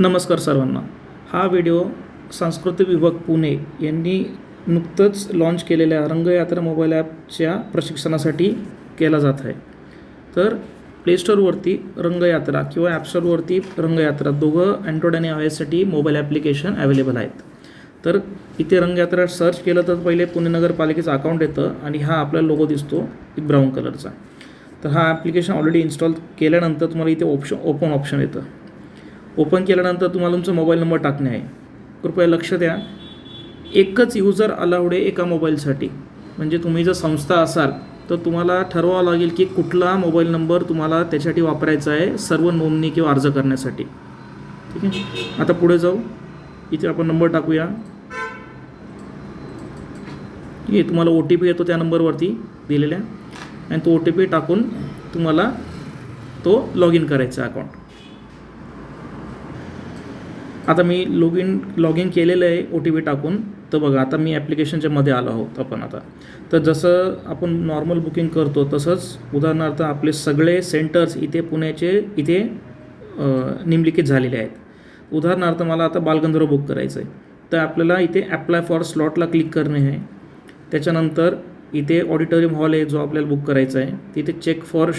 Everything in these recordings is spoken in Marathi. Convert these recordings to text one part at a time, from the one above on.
नमस्कार सर्वांना. हा व्हिडिओ सांस्कृतिक विभाग पुणे यांनी नुकतंच लॉन्च केलेल्या रंगयात्रा मोबाईल ॲपच्या प्रशिक्षणासाठी केला जात आहे. तर प्लेस्टोरवरती रंगयात्रा किंवा ॲपस्टोरवरती रंगयात्रा दोघं अँड्रॉइड आणि आय एससाठी मोबाईल ॲप्लिकेशन अवेलेबल आहेत. तर इथे रंगयात्रा सर्च केलं तर पहिले पुणे नगरपालिकेचं अकाउंट येतं आणि हा आपला लोगो दिसतो एक ब्राऊन कलरचा तर हा ॲप्लिकेशन ऑलरेडी इन्स्टॉल केल्यानंतर तुम्हाला इथे ऑप्शन ओपन ऑप्शन येतं. ओपन केल्यानंतर तुम्हाला तुमचा मोबाईल नंबर टाकणे आहे. कृपया लक्ष द्या. एकच युजर अलाउड आहे एका मोबाईलसाठी. म्हणजे तुम्ही जर संस्था असाल तर तुम्हाला ठरवावं लागेल की कुठला मोबाईल नंबर तुम्हाला त्याच्यासाठी वापरायचा आहे सर्व नोंदणी किंवा अर्ज करण्यासाठी. ठीक आहे? आता पुढे जाऊ. इथे आपण नंबर टाकूया. ठीक आहे तुम्हाला ओ टी पी येतो त्या नंबरवरती दिलेल्या. आणि तो ओ टी पी टाकून तुम्हाला तो लॉग इन करायचा अकाउंट आता मी लॉग इन लॉग इन केलेलं आहे ओ टी पी टाकून. तर बघा आता मी ॲप्लिकेशनच्या मध्ये आलो आहोत आपण आता. तर जसं आपण नॉर्मल बुकिंग करतो तसंच उदाहरणार्थ आपले सगळे सेंटर्स इथे पुण्याचे इथे निम्नलिखित झालेले आहेत. उदाहरणार्थ मला आता बालगंधर्व बुक करायचं आहे तर आपल्याला इथे ॲप्लाय फॉर स्लॉटला क्लिक करणे आहे. त्याच्यानंतर इथे ऑडिटोरियम हॉल आहे जो आपल्याला बुक करायचा आहे तिथे check for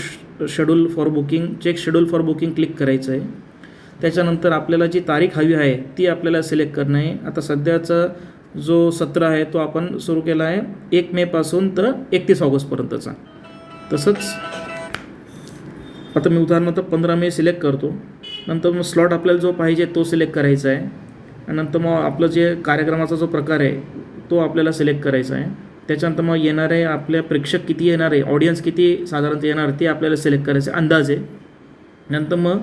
schedule for booking check schedule for booking click करायचं आहे त्याच्यानंतर आपल्याला जी तारीख हवी आहे ती आपल्याला सिलेक्ट करणं आहे. आता सध्याचा जो सत्र आहे तो आपण सुरू केला आहे एक मेपासून तर एकतीस ऑगस्टपर्यंतचा तसंच आता मी उदाहरणार्थ पंधरा मे सिलेक्ट करतो. नंतर मग स्लॉट आपल्याला जो पाहिजे तो सिलेक्ट करायचा आहे. आणि नंतर मग आपलं जे कार्यक्रमाचा जो प्रकार आहे तो आपल्याला सिलेक्ट करायचा आहे. त्याच्यानंतर मग येणारे आपल्या प्रेक्षक किती येणार आहे ऑडियन्स किती साधारणतः येणार ते आपल्याला सिलेक्ट करायचं आहे नंतर मग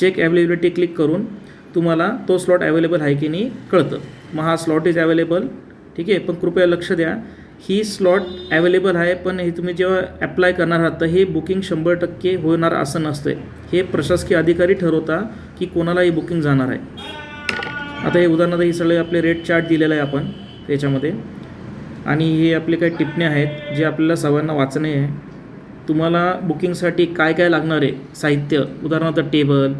चेक अवेलेबिलिटी क्लिक करून तुम्हाला तो स्लॉट अवेलेबल आहे की नाही कळतं. मग हा स्लॉट इज अवेलेबल ठीक आहे? पण कृपया लक्ष द्या. ही स्लॉट अवेलेबल आहे पण हे तुम्ही जेव्हा अप्लाय करणार आहात तर हे बुकिंग शंभर टक्के होणार असं नसतं हे प्रशासकीय अधिकारी ठरवता की कोणाला ही बुकिंग जाणार आहे. आता हे उदाहरणार्थ हे सगळे आपले रेट चार्ट दिलेलं आहे आपण त्याच्यामध्ये. आणि हे आपले काही टिपणे आहेत जे आपल्याला सर्वांना वाचणे आहे. तुम्हाला बुकिंगसाठी काय काय लागणार आहे? साहित्य उदाहरणार्थ टेबल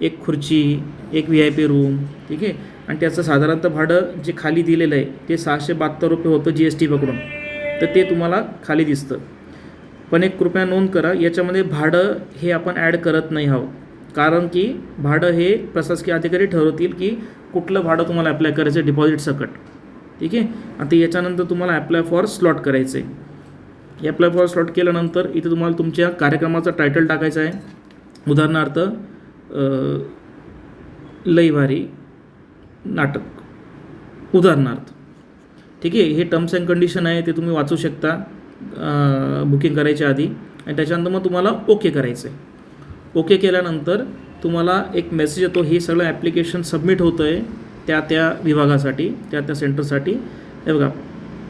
एक खुर्ची एक व्ही आय पी रूम ठीक आहे? आणि त्याचं साधारणतः भाडं जे खाली दिलेलं आहे ते सहाशे बहात्तर रुपये होतं जी एस टी पकडून. तर ते तुम्हाला खाली दिसतं. पण एक कृपया नोंद करा याच्यामध्ये भाडं हे आपण ॲड करत नाही हवं कारण की भाडं हे प्रशासकीय अधिकारी ठरवतील की कुठलं भाडं तुम्हाला अप्लाय करायचं आहे डिपॉझिट सकट. ठीक आहे? आता याच्यानंतर तुम्हाला अप्लाय फॉर स्लॉट करायचं आहे. या फॉर स्लॉट केल्यानंतर इथे तुम्हाला तुमच्या कार्यक्रमाचं टायटल टाकायचं आहे. उदाहरणार्थ अ, लई भारी नाटक. उदाहरणार्थ. ठीक आहे हे टर्म्स अँड कंडिशन आहे ते तुम्ही वाचू शकता बुकिंग करायच्या आधी. आणि त्याच्यानंतर मग तुम्हाला ओके करायचं आहे ओके केल्यानंतर तुम्हाला एक मेसेज येतो हे सगळं ॲप्लिकेशन सबमिट होतं आहे त्या त्या विभागासाठी त्या त्या सेंटरसाठी हे बघा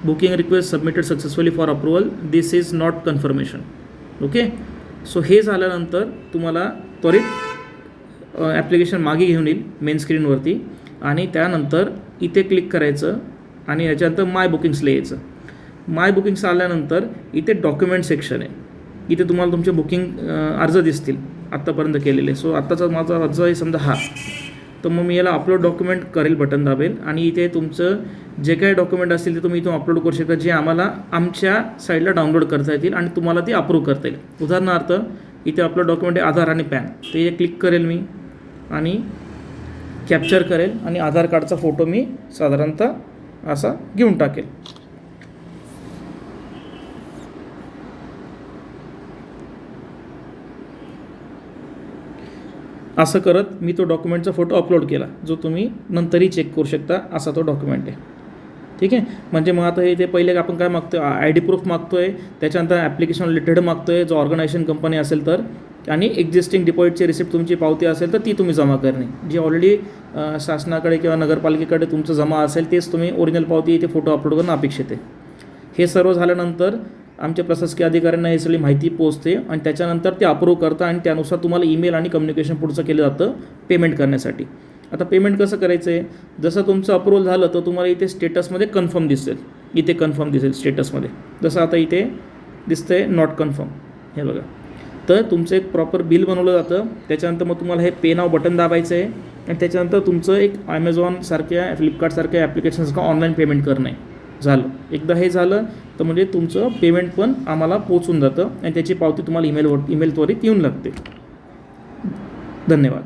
booking request submitted successfully for approval this is not confirmation okay so हे झाल्यानंतर तुम्हाला त्वरित ॲप्लिकेशन मागे घेऊन येईल मेन स्क्रीनवरती आणि त्यानंतर इथे क्लिक करायचं आणि याच्यानंतर माय बुकिंग्सला यायचं माय बुकिंग्स आल्यानंतर इथे डॉक्युमेंट सेक्शन आहे. इथे तुम्हाला तुमचे बुकिंग अर्ज दिसतील आत्तापर्यंत केलेले. सो आत्ताचा माझा अर्ज आहे समजा हा. तर मग मी याला अपलोड डॉक्युमेंट करेल बटन दाबेल आणि इथे तुमचं जे काही डॉक्युमेंट असतील ते तुम्ही इथून अपलोड करू शकता जे आम्हाला आमच्या साईडला डाउनलोड करता येतील आणि तुम्हाला ते अप्रूव्ह करता येईल. उदाहरणार्थ इथे आपलं डॉक्युमेंट आहे आधार आणि पॅन. ते क्लिक करेल मी आणि कॅप्चर करेल आणि आधार कार्डचा फोटो मी साधारणतः असा घेऊन टाकेल. असं करत मी तो डॉक्युमेंटचा फोटो अपलोड केला जो तुम्ही नंतरही चेक करू शकता असा तो डॉक्युमेंट आहे. ठीक आहे? म्हणजे मग आता हे ते पहिले आपण काय मागतो आय डी प्रूफ मागतो आहे त्याच्यानंतर ॲप्लिकेशन रिलेटेड मागतो आहे जो ऑर्गनायझेशन कंपनी असेल तर आणि एक्झिस्टिंग डिपॉझिटची रिसिप्ट तुमची पावती असेल तर ती तुम्ही जमा करणे. जी ऑलरेडी शासनाकडे किंवा नगरपालिकेकडे तुमचं जमा असेल तेच तुम्ही ओरिजिनल पावती इथे फोटो अपलोड करणं अपेक्षित आहे. हे सर्व झाल्यानंतर आमच्या प्रशासकीय अधिकाऱ्यांना ही सगळी माहिती पोहोचते आणि त्याच्यानंतर ते अप्रूव्ह करतं आणि त्यानुसार तुम्हाला ईमेल आणि कम्युनिकेशन पुढचं केलं जातं पेमेंट करण्यासाठी. आता पेमेंट कसं करायचं आहे? जसं तुमचं अप्रूव्हल झालं तर तुम्हाला इथे स्टेटसमध्ये कन्फर्म दिसेल. इथे कन्फर्म दिसेल स्टेटसमध्ये जसं आता इथे दिसतंय नॉट कन्फर्म हे बघा. तर तुमचं एक प्रॉपर बिल बनवलं जातं. त्याच्यानंतर मग तुम्हाला हे पे नाव बटन दाबायचं आहे आणि त्याच्यानंतर तुमचं एक ॲमेझॉनसारख्या फ्लिपकार्टसारख्या ॲप्लिकेशन्सका ऑनलाईन पेमेंट करणं आहे. झालं. एकदा हे झालं तर म्हणजे तुमचं पेमेंट पण आम्हाला पोचून जातं आणि त्याची पावती तुम्हाला ईमेलवर ईमेलद्वारे येऊन लागते. धन्यवाद.